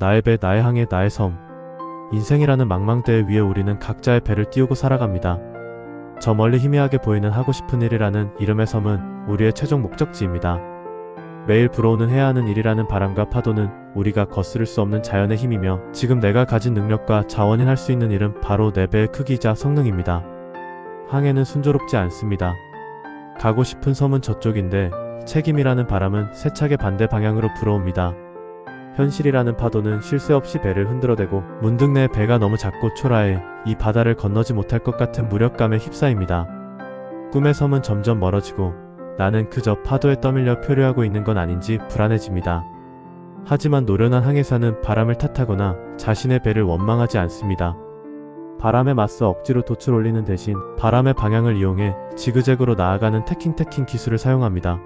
나의 배, 나의 항해, 나의 섬. 인생이라는 망망대에 위에 우리는 각자의 배를 띄우고 살아갑니다. 저 멀리 희미하게 보이는 하고 싶은 일이라는 이름의 섬은 우리의 최종 목적지입니다. 매일 불어오는 해야 하는 일이라는 바람과 파도는 우리가 거스를 수 없는 자연의 힘이며 지금 내가 가진 능력과 자원이 할 수 있는 일은 바로 내 배의 크기이자 성능입니다. 항해는 순조롭지 않습니다. 가고 싶은 섬은 저쪽인데 책임이라는 바람은 세차게 반대 방향으로 불어옵니다. 현실이라는 파도는 쉴 새 없이 배를 흔들어대고 문득 내 배가 너무 작고 초라해 이 바다를 건너지 못할 것 같은 무력감에 휩싸입니다. 꿈의 섬은 점점 멀어지고 나는 그저 파도에 떠밀려 표류하고 있는 건 아닌지 불안해집니다. 하지만 노련한 항해사는 바람을 탓하거나 자신의 배를 원망하지 않습니다. 바람에 맞서 억지로 돛을 올리는 대신 바람의 방향을 이용해 지그재그로 나아가는 태킹태킹 기술을 사용합니다.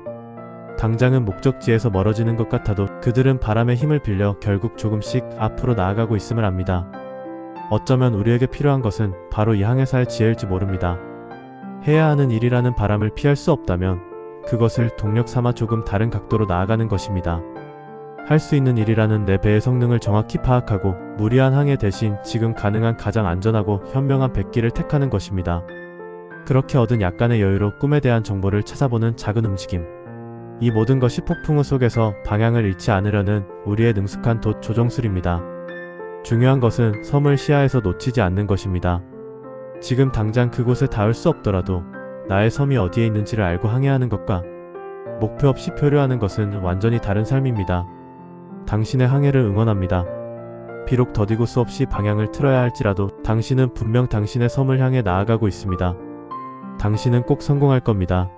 당장은 목적지에서 멀어지는 것 같아도 그들은 바람의 힘을 빌려 결국 조금씩 앞으로 나아가고 있음을 압니다. 어쩌면 우리에게 필요한 것은 바로 이 항해사의 지혜일지 모릅니다. 해야 하는 일이라는 바람을 피할 수 없다면 그것을 동력 삼아 조금 다른 각도로 나아가는 것입니다. 할 수 있는 일이라는 내 배의 성능을 정확히 파악하고 무리한 항해 대신 지금 가능한 가장 안전하고 현명한 백기를 택하는 것입니다. 그렇게 얻은 약간의 여유로 꿈에 대한 정보를 찾아보는 작은 움직임. 이 모든 것이 폭풍우 속에서 방향을 잃지 않으려는 우리의 능숙한 돛 조종술입니다. 중요한 것은 섬을 시야에서 놓치지 않는 것입니다. 지금 당장 그곳에 닿을 수 없더라도 나의 섬이 어디에 있는지를 알고 항해하는 것과 목표 없이 표류하는 것은 완전히 다른 삶입니다. 당신의 항해를 응원합니다. 비록 더디고 수없이 방향을 틀어야 할지라도 당신은 분명 당신의 섬을 향해 나아가고 있습니다. 당신은 꼭 성공할 겁니다.